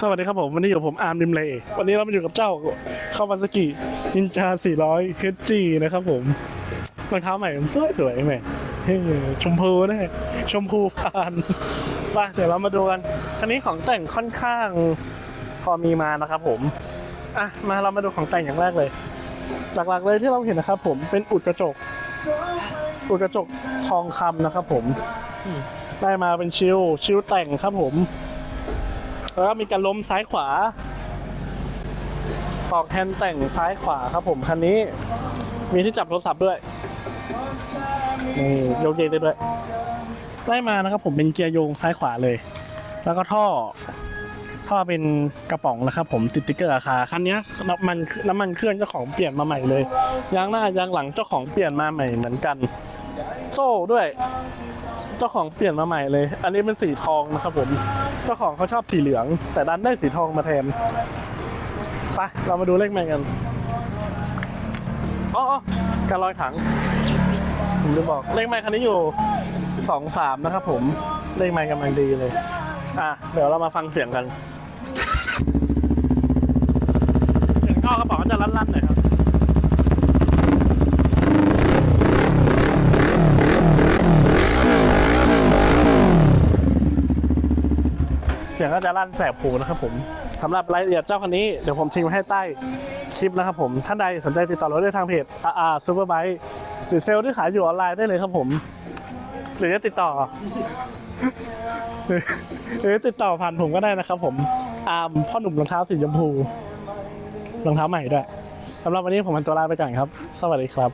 สวัสดีครับผมวันนี้อยู่ผมอาร์มดิมเลวันนี้เรามาอยู่กับเจ้าคาวาซากินินจา 400 HG นะครับผมรองเท้าใหม่สวยสวยๆแหม่ชมพูนะชมพูพานมาเดี๋ยวเรามาดูกันอันนี้ของแต่งค่อนข้างพอมีมานะครับผมอะมาเรามาดูของแต่งอย่างแรกเลย หลักๆเลยที่เราเห็นนะครับ ผมเป็นอุดกระจก อุดกระจกทองคำนะครับ ผมได้มาเป็นชิลชิลแต่งครับผม แล้วก็มีการล้มซ้ายขวาปอกแฮนด์แต่งซ้ายขวาครับผมคันนี้มีที่จับโทรศัพท์ด้วยนี่โยกเยกได้ด้วยไล่มานะครับผมเป็นเกียร์โยงซ้ายขวาเลย แล้วก็ท่อ ท่อเป็นกระป๋องนะครับผมติดติ๊กเกอร์ราคาคันนี้น้ำมันน้ำมันเครื่องเจ้าของเปลี่ยนมาใหม่เลยยางหน้ายางหลังเจ้าของเปลี่ยนมาใหม่เหมือนกัน โซ่ด้วย เจ้าของเปลี่ยนมาใหม่เลย อันนี้เป็นสีทองนะครับผม เจ้าของเขาชอบสีเหลือง แต่ดันได้สีทองมาแทนไปเรามาดูเลขแมงกันอ๋อการลอยถังผมจะบอกเลขแมงคันนี้อยู่สองสามนะครับผมเลขแมงกำลังดีเลย อะเดี๋ยวเรามาฟังเสียงกันเสียงท่อกระป๋องจะลั่นๆหน่อยครับ ยงก็จะลั่นแสบหูนะครับผมสำหรับรายละเอียดเจ้าคันนี้เดี๋ยวผมทิ้งไว้ให้ใต้คลิปนะครับผมท่านใดสนใจติดต่อรถได้ทางเพจอาอ RR Superbike หรือเซลล์ที่ขายอยู่ออนไลน์ได้เลยครับผม หรือจะติดต่อ หรือติดต่อผ่านผมก็ได้นะครับผมอามพ่อหนุ่มรองเท้าสีชมพูรองเท้าใหม่ด้วยสำหรับวันนี้ผมมันตัวลาไปก่อนครับ สวัสดีครับ